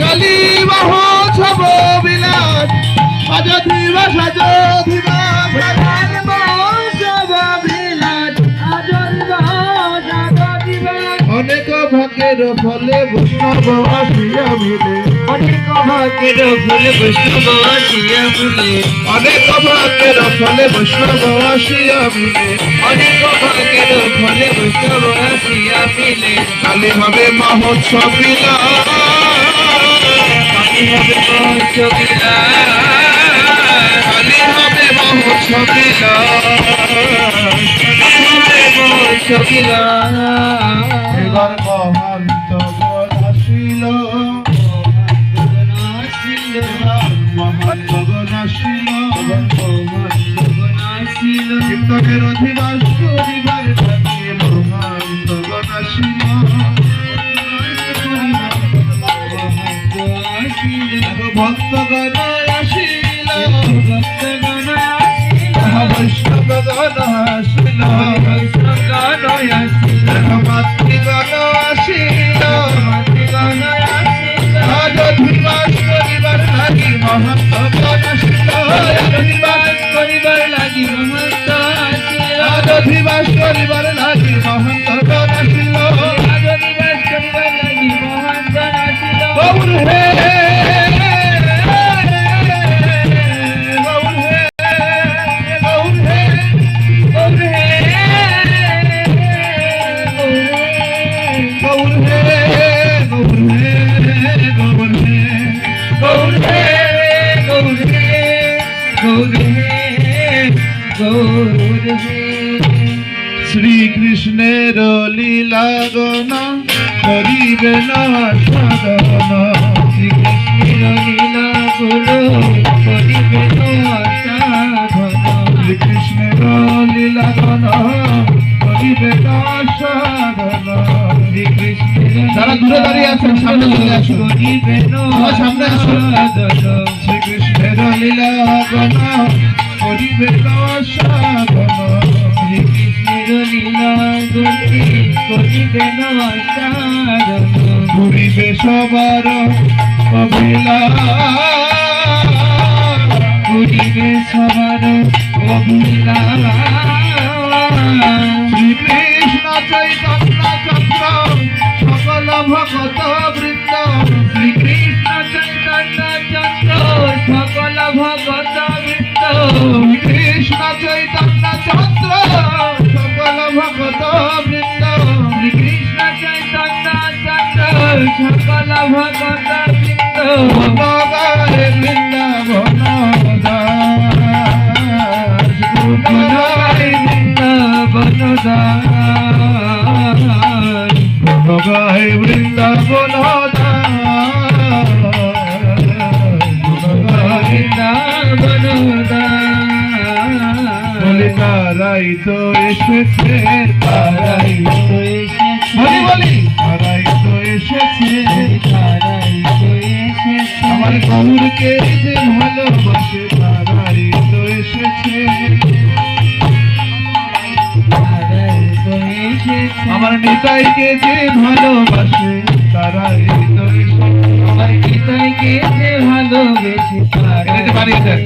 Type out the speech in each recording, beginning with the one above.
গালি বাহ ছব বিলাস সাযোধিবা অনেক ভাগ্যের ফলে বৈষ্ণব আসিয়া মিলে অনেক ভাগ্যের ফুলে বৈষ্ণব আসিয়া ফুলে অনেক ভাগ্যের ফলে বৈষ্ণব আসিয়া মিলে অনেক ভাগ্যের ফলে বৈষ্ণব আসিয়া মিলে কালী হবে মহোৎসব বিলাস। গর্বহান্ত আসিল মহাত্মগণ আসিল কীর্তনের অধিবাস পরিবার থাকিব ভক্তগণ আসিল ভক্তগণ আসিল। বৈষ্ণবগণ গৌর হে গৌর হে শ্রীকৃষ্ণের লীলাগন করিবে না সাধন শ্রীকৃষ্ণের লীলা গুরু করিবে সাধন শ্রীকৃষ্ণের লীলাগন করিবে না সাধন শ্রীকৃষ্ণের দূরে দাঁড়িয়ে আছেন, সামনে। করিবে আসুন। রলিলা গণ হরিবে গণ হরে কৃষ্ণ রলিলা গতি করিবে গণ শ্রীকৃষ্ণ চৈতন্য চন্দ্র সকল ভগত বৃন্দ, শ্রীকৃষ্ণ কৃষ্ণ চৈতন্য চন্দ্র, সকল ভক্ত বৃন্দ কৃষ্ণ চৈতন্য চন্দ্র, সকল ভক্ত বৃন্দ বৃন্দ বনদা বনদা বনদা বৃন্দাবন বলি তারাই তো এসেছে তারাই তো এসেছে, বলি বলি। তারাই তো এসেছে তারাই তো এসেছে। আমার গৌরকে যে ভালোবাসে তারাই তো এসেছে। আমার নিতাইকে যে ভালোবাসে তারাই তো এসেছে। আমার পিতাইকে যে ভালোবেসে এটাতে পারি স্যার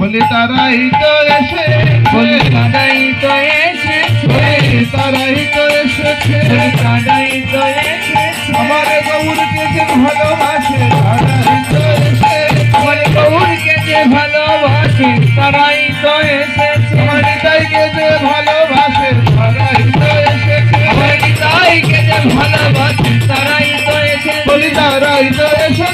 বলি তারাই তো এসে বলি তারাই তো এসে বলি তারাই তো এসেছে। কাদাই তো এসে আমার গৌরকে যে ভালোবাসে তারাই তো এসে আমার গৌরকে যে ভালোবাসে তারাই তো এসেছে।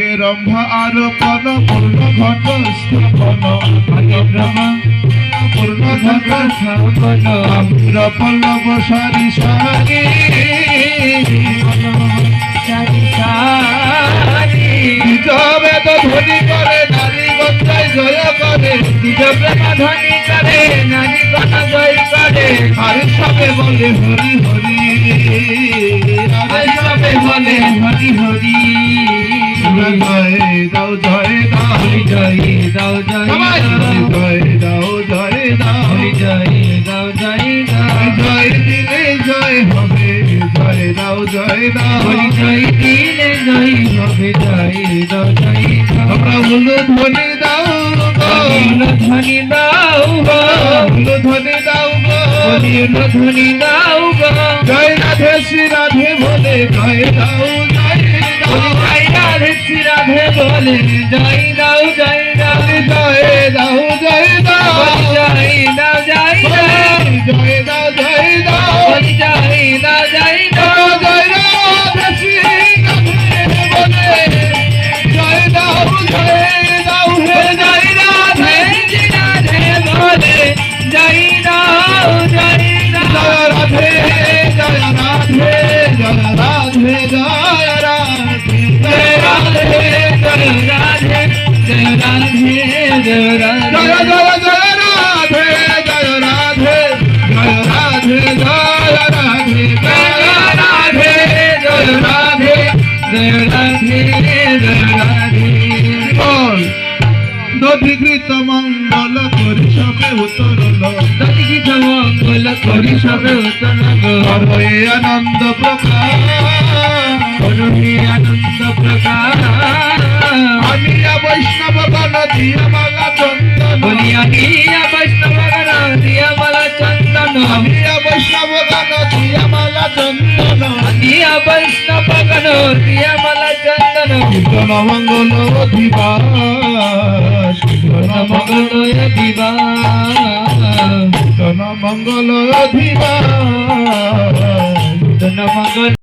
আগে রম্ভা আরোপণ পূর্ণ ঘট স্থাপন আগে রমা পূর্ণ ঘট স্থাপন। রপল্লব সারি সারি নিজ ধ্বনি করে নারী গঞ্জায় জয় করে নিজ প্রেম ধ্বনি করে নারী কথা হরি হরি হরি হরি আমরা উলু ধ্বনি দাও গো হরিণ ধ্বনি দাও গো উলু ধ্বনি দাও গো হরিণ ধ্বনি দাও গো জয় রাধে শ্রী রাধে বলে জয় দাও জয় দাও হরি জয় রাধে শ্রী রাধে বলে জয় দাও জয় রাধে জয় রাধে জয় জয় রাধে জয় রাধে জয় রাধে জয় রাধে জয় আনন্দ প্রকাশ আনন্দ প্রকাশ চন্দন দিয়া বৈষ্ণব গণ দিয়া মালা চন্দন কীর্তন মঙ্গল দিবা কীর্তন মঙ্গল অধিবাস মঙ্গল